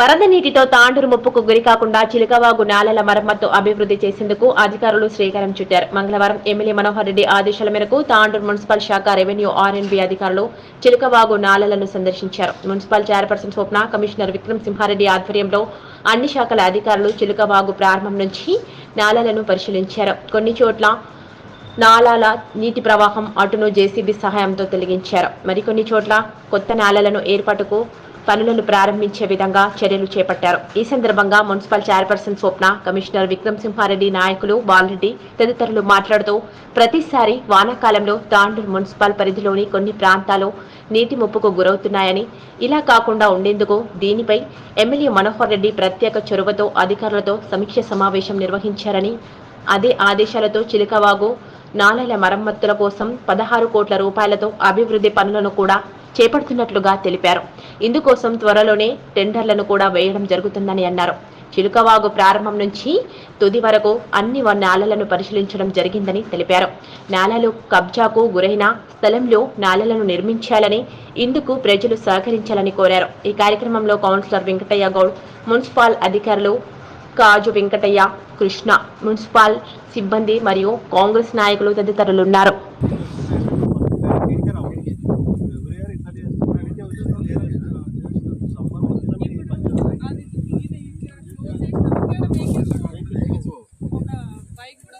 వరద నీటితో తాండూరు ముప్పుకు గురికాకుండా చిలుకవాగు నాలల మరమ్మత్తు అభివృద్ధి చేసేందుకు అధికారులు శ్రీకారం చుట్టారు. మంగళవారం ఎమ్మెల్యే మనోహర్ రెడ్డి ఆదేశాల మేరకు తాండూరు మున్సిపల్ శాఖ రెవెన్యూ ఆర్ఎన్బి అధికారులు చిలకవాగు నాలలను సందర్శించారు. Municipal chairperson Swapna commissioner Vikram Simhareddy ఆధ్వర్యంలో అన్ని శాఖల అధికారులు చిలుకవాగు ప్రారంభం నుంచి నాలలను పరిశీలించారు. కొన్ని చోట్ల నాలాల నీటి ప్రవాహం అటును జేసీబీ సహాయంతో తొలగించారు. మరికొన్ని చోట్ల కొత్త నాలలను ఏర్పాటుకు పనులను ప్రారంభించే విధంగా చర్యలు చేపట్టారు. ఈ సందర్భంగా municipal chairperson Swapna commissioner Vikram Simhareddy నాయకులు బాలరెడ్డి తదితరులు మాట్లాడుతూ ప్రతిసారి వానాకాలంలో తాండూరు మున్సిపల్ పరిధిలోని కొన్ని ప్రాంతాలు నీటి ముప్పుకు గురవుతున్నాయని ఇలా కాకుండా ఉండేందుకు దీనిపై ఎమ్మెల్యే మనోహర్ రెడ్డి ప్రత్యేక చొరవతో అధికారులతో సమీక్ష సమావేశం నిర్వహించారని అదే ఆదేశాలతో చిలుకవాగు నాలల మరమ్మతుల కోసం పదహారు కోట్ల రూపాయలతో అభివృద్ధి పనులను కూడా చేపడుతున్నట్లుగా తెలిపారు. ఇందుకోసం త్వరలోనే టెండర్లను కూడా వేయడం జరుగుతుందని అన్నారు. చిలుకవాగు ప్రారంభం నుంచి తుది వరకు అన్ని నాలలను పరిశీలించడం జరిగిందని తెలిపారు. నాలలు కబ్జాకు గురైన స్థలంలో నాలలను నిర్మించాలని ఇందుకు ప్రజలు సహకరించాలని కోరారు. ఈ కార్యక్రమంలో కౌన్సిలర్ వెంకటయ్య గౌడ్ మున్సిపల్ అధికారులు కాజు వెంకటయ్య కృష్ణ మున్సిపల్ సిబ్బంది మరియు కాంగ్రెస్ నాయకులు తదితరులున్నారు ఒక బైక్ కూడా ఆల్రెడీ అయిపోయింది శాంక్షన్ అయిపోయింది డిపిఆర్ కోసం అని డిపిఆర్ కూడా ప్రిపేర్ చేస్తే టూ త్రీ డేస్లో అయిపోతుంది సిక్స్టీన్ వాళ్ళు ఏం చేస్తున్నారు డిపిఆర్ కోసం క్లియర్గా చేస్తున్నారు ఒక నాలుగైదు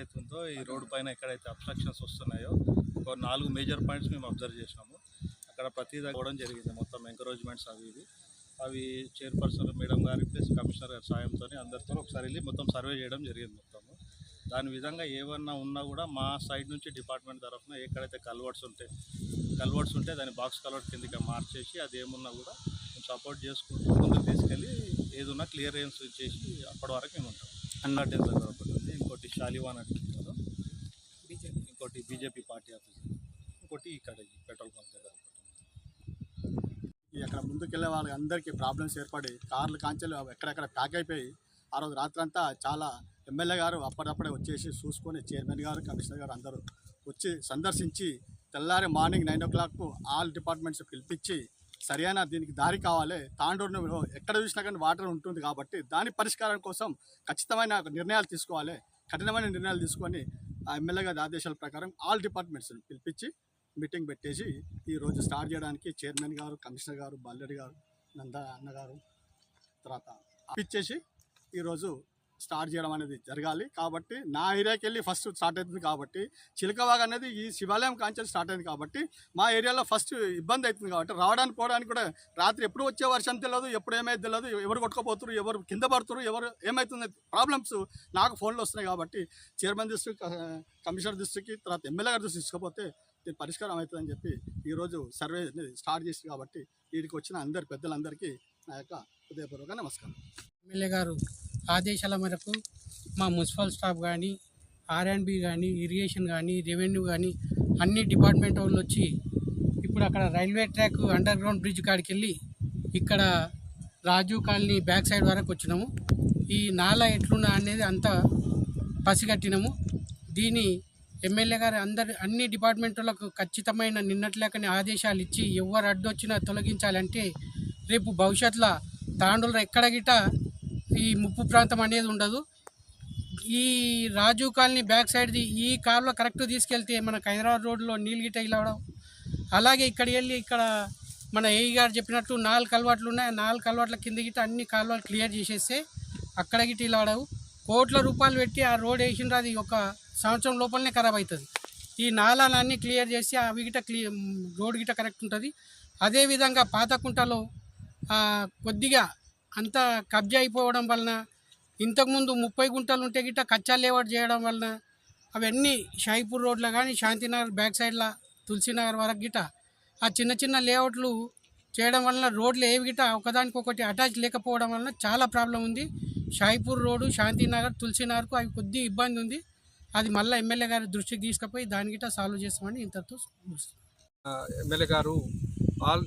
అయితే ఉందో ఈ రోడ్డు పైన ఎక్కడైతే అబ్స్ట్రక్షన్స్ వస్తున్నాయో ఒక నాలుగు మేజర్ పాయింట్స్ మేము అబ్జర్వ్ చేసినాము. అక్కడ ప్రతి దగ్గర కూడా జరిగింది. మొత్తం ఎంకరేజ్మెంట్స్ అవి ఇవి. అవి చైర్పర్సన్ మేడం గారి ప్లస్ కమిషనర్ గారి సాయంతో అందరితో ఒకసారి వెళ్ళి మొత్తం సర్వే చేయడం జరిగింది మొత్తము దాని విధంగా ఏమన్నా ఉన్నా కూడా మా సైడ్ నుంచి డిపార్ట్మెంట్ తరఫున ఎక్కడైతే కల్వర్ట్స్ ఉంటాయి కల్వర్ట్స్ ఉంటే దాన్ని బాక్స్ కల్వర్ట్ కిందకి మార్చేసి అది ఏమున్నా కూడా మేము సపోర్ట్ చేసుకుంటూ ముందుకు తీసుకెళ్ళి ఏదున్నా క్లియరెన్స్ చేసి అప్పటి వరకు మేము ఉంటాం. అన్నట్టు దగ్గర ఒకటి ఉంది ఇంకోటి షాలివాన్ అంటున్నారు ఇంకోటి బీజేపీ పార్టీ ఆఫీస్ ఇంకోటి ఇక్కడ పెట్రోల్ బంక్ దగ్గర ఒకటి ఈ అక్కడ ముందుకెళ్ళే వాళ్ళకి అందరికీ ప్రాబ్లమ్స్ ఏర్పడి కార్లు కాంచెలు ఎక్కడెక్కడ ప్యాక్ అయిపోయి ఆ రోజు రాత్రంతా చాలా ఎమ్మెల్యే గారు అప్పటికప్పుడే వచ్చేసి చూసుకొని చైర్మన్ గారు కమిషనర్ గారు అందరూ వచ్చి సందర్శించి తెల్లారి మార్నింగ్ నైన్ ఓ క్లాక్కు ఆల్ డిపార్ట్మెంట్స్ పిలిపించి సరైన దీనికి దారి కావాలి. తాండూరులో ఎక్కడ చూసినా కానీ వాటర్ ఉంటుంది కాబట్టి దాని పరిష్కారం కోసం ఖచ్చితమైన నిర్ణయాలు తీసుకోవాలి. కఠినమైన నిర్ణయాలు తీసుకొని ఆ ఎమ్మెల్యే గారి ఆదేశాల ప్రకారం ఆల్ డిపార్ట్మెంట్స్ పిలిపించి మీటింగ్ పెట్టేసి ఈరోజు స్టార్ట్ చేయడానికి చైర్మన్ గారు కమిషనర్ గారు బాలరెడ్డి గారు నంద అన్నగారు తర్వాత ఇచ్చేసి ఈరోజు స్టార్ట్ చేయడం అనేది జరగాలి. కాబట్టి నా ఏరియాకి వెళ్ళి ఫస్ట్ స్టార్ట్ అవుతుంది కాబట్టి చిలకవాగ్ అనేది ఈ శివాలయం కాంచెల్ స్టార్ట్ అయింది కాబట్టి మా ఏరియాలో ఫస్ట్ ఇబ్బంది అవుతుంది కాబట్టి రావడానికి పోవడానికి కూడా రాత్రి ఎప్పుడు వచ్చే వర్షం తెలియదు ఎప్పుడు ఏమైతే తెలియదు ఎవరు కొట్టుకుపోతారు ఎవరు కింద పడుతురు ఎవరు ఏమవుతుంది ప్రాబ్లమ్స్ నాకు ఫోన్లు వస్తున్నాయి కాబట్టి చైర్మన్ దృష్టికి కమిషనర్ దృష్టికి తర్వాత ఎమ్మెల్యే గారి దృష్టి తీసుకపోతే దీని పరిష్కారం అవుతుందని చెప్పి ఈరోజు సర్వే అనేది స్టార్ట్ చేసి కాబట్టి వీడికి వచ్చిన అందరి పెద్దలందరికీ నా యొక్క హృదయపూర్వక నమస్కారం. ఎమ్మెల్యే గారు ఆదేశాల మేరకు మా మున్సిపల్ స్టాఫ్ కానీ ఆర్ఎండ్బి కానీ ఇరిగేషన్ కానీ రెవెన్యూ కానీ అన్ని డిపార్ట్మెంట్ వాళ్ళు వచ్చి ఇప్పుడు అక్కడ railway track underground bridge కాడికి వెళ్ళి ఇక్కడ రాజీవ్ కాలనీ బ్యాక్ సైడ్ వరకు వచ్చినాము. ఈ నాల ఎట్లున్నా అనేది అంతా పసిగట్టినాము. దీని ఎమ్మెల్యే గారు అందరి అన్ని డిపార్ట్మెంట్లకు ఖచ్చితమైన నిన్నట్లేకని ఆదేశాలు ఇచ్చి ఎవరు అడ్డొచ్చినా తొలగించాలంటే రేపు భవిష్యత్తులో తాండూరు ఎక్కడ గిట ఈ ముప్పు ప్రాంతం అనేది ఉండదు. ఈ రాజీవ్ కాలనీ బ్యాక్ సైడ్ది ఈ కారులో కరెక్ట్ తీసుకెళ్తే మనకు హైదరాబాద్ రోడ్లో నీళ్ళు గిట్ట ఇలావడం అలాగే ఇక్కడ వెళ్ళి ఇక్కడ మన ఏఈ గారు చెప్పినట్టు నాలుగు కలవాట్లు ఉన్నాయి. నాలుగు కలవాట్ల కింద గిట్ట అన్ని కాలువలు క్లియర్ చేసేస్తే అక్కడ గిట్ట ఇలాడవు కోట్ల రూపాయలు పెట్టి ఆ రోడ్ వేసిండ్రు అది ఒక సంవత్సరం లోపలనే ఖరాబ్ అవుతుంది. ఈ నాలాలన్నీ క్లియర్ చేసి అవి గిట్ట క్లియర్ రోడ్ గిట్ట కరెక్ట్ ఉంటుంది. అదేవిధంగా పాతకుంటలో కొద్దిగా అంతా కబ్జా అయిపోవడం వలన ఇంతకుముందు ముప్పై గుంటలు ఉంటే గిట్ట కచ్చా లేఅవుట్ చేయడం వలన అవన్నీ షాయిపూర్ రోడ్లో కానీ శాంతినగర్ బ్యాక్ సైడ్లో తులసీనగర్ వరకు గిట్ట ఆ చిన్న చిన్న లేఅవుట్లు చేయడం వలన రోడ్లు ఏవి గిట ఒకదానికొకటి అటాచ్ లేకపోవడం వలన చాలా ప్రాబ్లం ఉంది. షాయిపూర్ రోడ్డు శాంతినగర్ తులసీనగర్కు అవి కొద్దిగా ఇబ్బంది ఉంది. అది మళ్ళీ ఎమ్మెల్యే గారి దృష్టికి తీసుకుపోయి దాని గిట్ట సాల్వ్ చేస్తామని ఇంతతో ఎమ్మెల్యే గారు ఆల్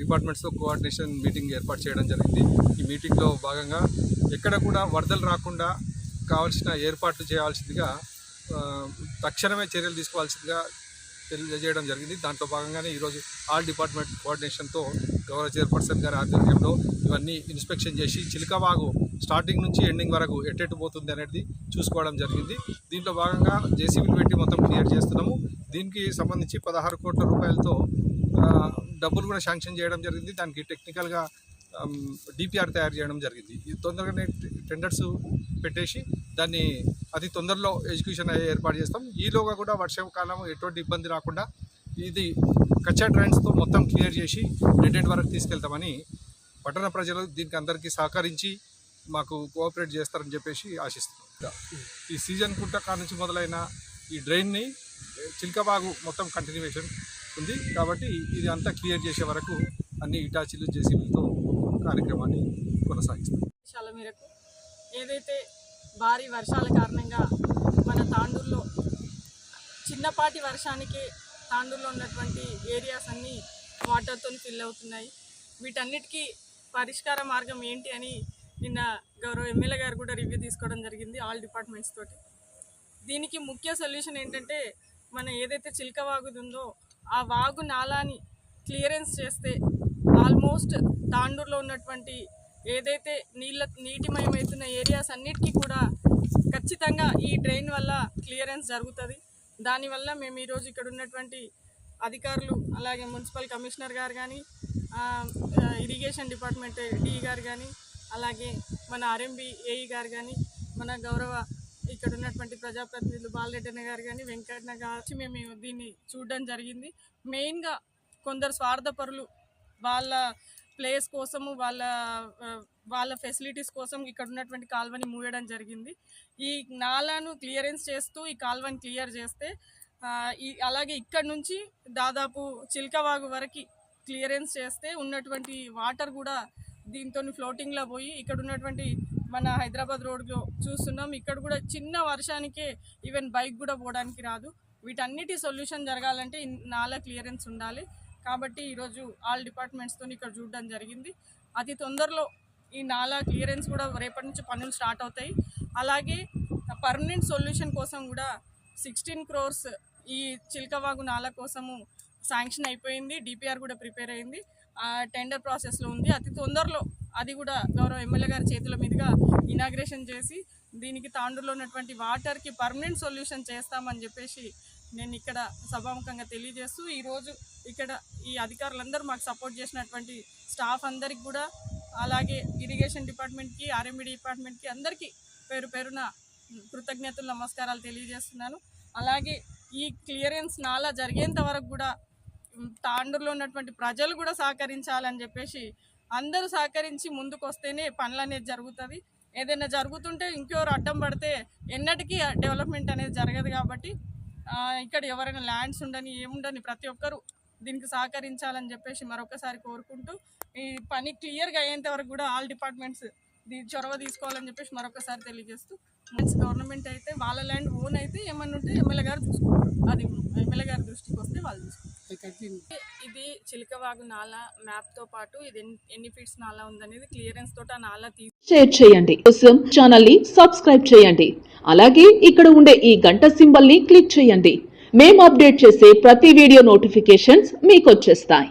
డిపార్ట్మెంట్స్తో కోఆర్డినేషన్ మీటింగ్ ఏర్పాటు చేయడం జరిగింది. ఈ మీటింగ్లో భాగంగా ఎక్కడ కూడా వరదలు రాకుండా కావాల్సిన ఏర్పాట్లు చేయాల్సిందిగా తక్షణమే చర్యలు తీసుకోవాల్సిందిగా తెలియజేయడం జరిగింది. దాంట్లో భాగంగానే ఈరోజు ఆల్ డిపార్ట్మెంట్ కోఆర్డినేషన్తో గౌరవ చైర్పర్సన్ గారి ఆధ్వర్యంలో ఇవన్నీ ఇన్స్పెక్షన్ చేసి చిలకవాగు స్టార్టింగ్ నుంచి ఎండింగ్ వరకు ఎట్టెట్టు పోతుంది అనేది చూసుకోవడం జరిగింది. దీంట్లో భాగంగా జేసీబీలు పెట్టి మొత్తం క్లియర్ చేస్తున్నాము. దీనికి సంబంధించి పదహారు కోట్ల రూపాయలతో డబ్బులు కూడా శాంక్షన్ చేయడం జరిగింది. దానికి టెక్నికల్గా డిపిఆర్ తయారు చేయడం జరిగింది. ఇది తొందరగానే టెండర్స్ పెట్టేసి దాన్ని అతి తొందరలో ఎడ్యుకేషన్ అయ్యే ఏర్పాటు చేస్తాం. ఈలోగా కూడా వర్షాకాలం ఎటువంటి ఇబ్బంది రాకుండా ఇది కచ్చా ట్రైన్స్తో మొత్తం క్లియర్ చేసి డెడ్ వరకు తీసుకెళ్తామని పట్టణ ప్రజలు దీనికి అందరికీ సహకరించి మాకు కోఆపరేట్ చేస్తారని చెప్పేసి ఆశిస్తున్నాం. ఈ సీజన్ కుంట కాడ నుంచి మొదలైన ఈ డ్రైన్ని చిల్కబాగు మొత్తం కంటిన్యూషన్ ఉంది. కాబట్టి ఇది అంతా క్లియర్ చేసే వరకు అన్ని ఇటాచీలు జేసీబీలతో కార్యక్రమాన్ని కొనసాగిస్తాం. మేరకు ఏదైతే భారీ వర్షాల కారణంగా మన తాండూరులో చిన్నపాటి వర్షానికి తాండూరులో ఉన్నటువంటి ఏరియాస్ అన్నీ వాటర్తో ఫిల్ అవుతున్నాయి. వీటన్నిటికీ పరిష్కార మార్గం ఏంటి అని నిన్న గౌరవ ఎమ్మెల్యే గారు కూడా రివ్యూ తీసుకోవడం జరిగింది ఆల్ డిపార్ట్మెంట్స్ తోటి. దీనికి ముఖ్య సొల్యూషన్ ఏంటంటే మన ఏదైతే చిలక వాగు ఉందో ఆ వాగు నాలాని క్లియరెన్స్ చేస్తే ఆల్మోస్ట్ తాండూరులో ఉన్నటువంటి ఏదైతే నీళ్ళ నీటిమయమవుతున్న ఏరియాస్ అన్నిటికీ కూడా ఖచ్చితంగా ఈ డ్రైన్ వల్ల క్లియరెన్స్ జరుగుతుంది. దానివల్ల మేము ఈరోజు ఇక్కడ ఉన్నటువంటి అధికారులు అలాగే మున్సిపల్ కమిషనర్ గారు కానీ ఇరిగేషన్ డిపార్ట్మెంట్ డి గారు కానీ అలాగే మన ఆర్ఎంబి ఏఈ గారు కానీ మన గౌరవ ఇక్కడ ఉన్నటువంటి ప్రజాప్రతినిధులు బాలరెడ్డి గారు కానీ వెంకటన్న గారు మేము దీన్ని చూడడం జరిగింది. మెయిన్గా కొందరు స్వార్థపరులు వాళ్ళ ప్లేస్ కోసము వాళ్ళ వాళ్ళ ఫెసిలిటీస్ కోసం ఇక్కడ ఉన్నటువంటి కాల్వని మూయడం జరిగింది. ఈ నాలాను క్లియరెన్స్ చేస్తూ ఈ కాల్వని క్లియర్ చేస్తే ఈ అలాగే ఇక్కడ నుంచి దాదాపు చిల్కవాగు వరకు క్లియరెన్స్ చేస్తే ఉన్నటువంటి వాటర్ కూడా దీంతో ఫ్లోటింగ్లో పోయి ఇక్కడ ఉన్నటువంటి మన హైదరాబాద్ రోడ్లో చూస్తున్నాం. ఇక్కడ కూడా చిన్న వర్షానికే ఈవెన్ బైక్ కూడా పోవడానికి రాదు. వీటన్నిటి సొల్యూషన్ జరగాలంటే నాలా క్లియరెన్స్ ఉండాలి. కాబట్టి ఈరోజు ఆల్ డిపార్ట్మెంట్స్తో ఇక్కడ చూడడం జరిగింది. అతి తొందరలో ఈ నాలా క్లియరెన్స్ కూడా రేపటి నుంచి పనులు స్టార్ట్ అవుతాయి. అలాగే పర్మనెంట్ సొల్యూషన్ కోసం కూడా సిక్స్టీన్ క్రోర్స్ ఈ చిల్కవాగు నాలా కోసము శాంక్షన్ అయిపోయింది. డిపిఆర్ కూడా ప్రిపేర్ అయింది. ఆ టెండర్ ప్రాసెస్లో ఉంది. అతి తొందరలో అది కూడా గౌరవ ఎమ్మెల్యే గారి చేతుల మీదుగా ఇనాగ్రేషన్ చేసి దీనికి తాండూరులో ఉన్నటువంటి వాటర్కి పర్మనెంట్ సొల్యూషన్ చేస్తామని చెప్పేసి నేను ఇక్కడ సభాముఖంగా తెలియజేస్తూ ఈరోజు ఇక్కడ ఈ అధికారులందరూ మాకు సపోర్ట్ చేసినటువంటి స్టాఫ్ అందరికి కూడా అలాగే ఇరిగేషన్ డిపార్ట్మెంట్కి ఆర్ఎంబి డిపార్ట్మెంట్కి అందరికీ పేరు పేరున కృతజ్ఞతలు నమస్కారాలు తెలియజేస్తున్నాను. అలాగే ఈ క్లియరెన్స్ నాలా జరిగేంత వరకు కూడా తాండూరులో ఉన్నటువంటి ప్రజలు కూడా సహకరించాలని చెప్పేసి అందరూ సహకరించి ముందుకు వస్తేనే పనులు అనేది జరుగుతుంది. ఏదైనా జరుగుతుంటే ఇంకెవరు అడ్డం పడితే ఎన్నటికీ డెవలప్మెంట్ అనేది జరగదు కాబట్టి ఇక్కడ ఎవరైనా ల్యాండ్స్ ఉండని ఏముండని ప్రతి ఒక్కరూ దీనికి సహకరించాలని చెప్పేసి మరొకసారి కోరుకుంటూ ఈ పని క్లియర్గా అయ్యేంత వరకు కూడా ఆల్ డిపార్ట్మెంట్స్ దీ చొరవ తీసుకోవాలని చెప్పేసి మరొకసారి తెలియజేస్తూ గవర్నమెంట్ అయితే వాళ్ళ ల్యాండ్ ఓన్ అయితే ఏమన్నా ఉంటే ఎమ్మెల్యే గారు చూసుకుంటారు. అది ఎమ్మెల్యే గారి దృష్టికి వస్తే వాళ్ళు చూసుకుంటారు. ఇది చిలకవాగు నాలా మ్యాప్తో పాటు ఇది ఎన్ని- ఎన్ని ఫీట్స్ నాలా ఉందనేది క్లియరెన్స్ తోటి ఆ నాలా తీసి షేర్ చేయండి. కోసం ఛానల్ని సబ్స్క్రైబ్ చేయండి. అలాగే ఇక్కడ ఉండే ఈ గంట సింబల్ని క్లిక్ చేయండి. మేము అప్డేట్ చేసే ప్రతి వీడియో నోటిఫికేషన్స్ మీకు వచ్చేస్తాయి.